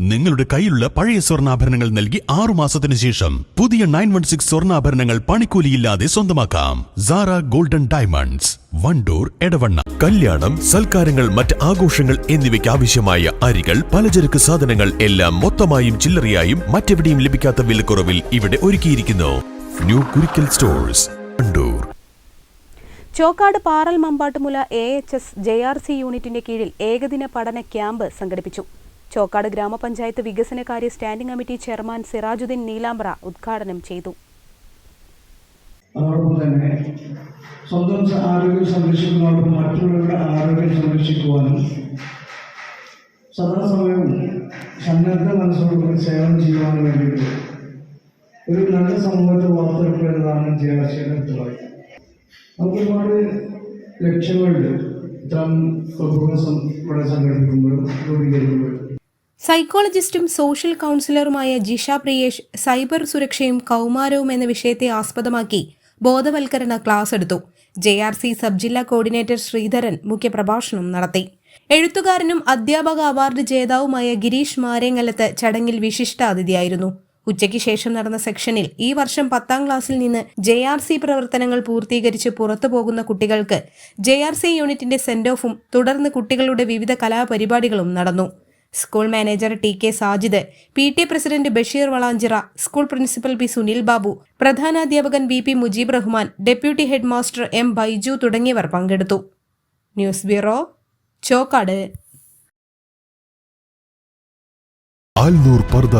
നിങ്ങളുടെ കയ്യിലുള്ള പഴയ സ്വർണാഭരണങ്ങൾ നൽകി ആറു മാസത്തിന് ശേഷം പുതിയ നയൻ വൺ സിക്സ് സ്വർണാഭരണങ്ങൾ പണിക്കൂലിയില്ലാതെ സ്വന്തമാക്കാം. Sara golden diamonds Wandoor Edavanna. കല്യാണം സൽക്കാരങ്ങൾ മറ്റ് ആഘോഷങ്ങൾ എന്നിവയ്ക്ക് ആവശ്യമായ അരികൾ പലചരക്ക് സാധനങ്ങൾ എല്ലാം മൊത്തമായും ചില്ലറയായും മറ്റെവിടെയും ലഭിക്കാത്ത വിലക്കുറവിൽ ഇവിടെ ഒരുക്കിയിരിക്കുന്നു. New Kurikkal stores Wandoor. Chokkad Paral Mambattumula A H S J R C യൂണിറ്റിന്റെ കീഴിൽ ഏകദിന പഠന ക്യാമ്പ് സംഘടിപ്പിച്ചു. ചോക്കാട് ഗ്രാമപഞ്ചായത്ത് വികസനകാര്യ standing committee chairman Sirajuddin Neelambra ഉദ്ഘാടനം ചെയ്തു. തന്നെ സ്വന്തം ആരോഗ്യം മറ്റുള്ളവരുടെ ആരോഗ്യം സംരക്ഷിക്കുവാനും സദാസമയവും സന്നദ്ധ മനസ്സോടുകൂടി സേവനം ചെയ്യുവാനും വേണ്ടിയിട്ട് ഒരു നല്ല സമൂഹത്തെ വാർത്തെടുക്കുക എന്നതാണ് നമുക്ക് ഒരുപാട് ലക്ഷ്യങ്ങളുണ്ട്. ഇത്തരം സം- ഇവിടെ സംഘടിപ്പിക്കുമ്പോഴും രൂപീകരിക്കുമ്പോഴും. സൈക്കോളജിസ്റ്റും സോഷ്യൽ കൗൺസിലറുമായ ജിഷ പ്രിയേഷ് സൈബർ സുരക്ഷയും കൗമാരവും എന്ന വിഷയത്തെ ആസ്പദമാക്കി ബോധവൽക്കരണ ക്ലാസ് എടുത്തു. ജെ ആർ സി സബ് ജില്ലാ കോർഡിനേറ്റർ ശ്രീധരൻ മുഖ്യപ്രഭാഷണം നടത്തി. എഴുത്തുകാരനും അധ്യാപക അവാർഡ് ജേതാവുമായ ഗിരീഷ് മാരേങ്ങലത്ത് ചടങ്ങിൽ വിശിഷ്ടാതിഥിയായിരുന്നു. ഉച്ചയ്ക്ക് ശേഷം നടന്ന സെക്ഷനിൽ ഈ വർഷം പത്താം ക്ലാസ്സിൽ നിന്ന് ജെ ആർ സി പ്രവർത്തനങ്ങൾ പൂർത്തീകരിച്ച് പുറത്തു പോകുന്ന കുട്ടികൾക്ക് ജെ ആർ സി യൂണിറ്റിന്റെ സെന്റ് ഓഫും തുടർന്ന് കുട്ടികളുടെ വിവിധ കലാപരിപാടികളും നടന്നു. School manager T K Sajid P T president Basheer Valanchira school principal P Sunil Babu പ്രധാനാധ്യാപകൻ V P Mujeeb Rahman deputy head master M Baiju തുടങ്ങിയവർ പങ്കെടുത്തു. News bureau Chokkad. ആൽനൂർ പർദ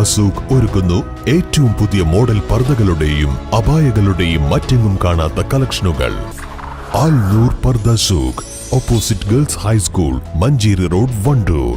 ഒരുക്കുന്നു. ഏറ്റവും പുതിയ മോഡൽ പർദകളുടെയും അപായകളുടെയും മറ്റെങ്ങും കാണാത്ത കളക്ഷനുകൾ. Alnoor Parda opposite girls high school Manjeri road Wandoor.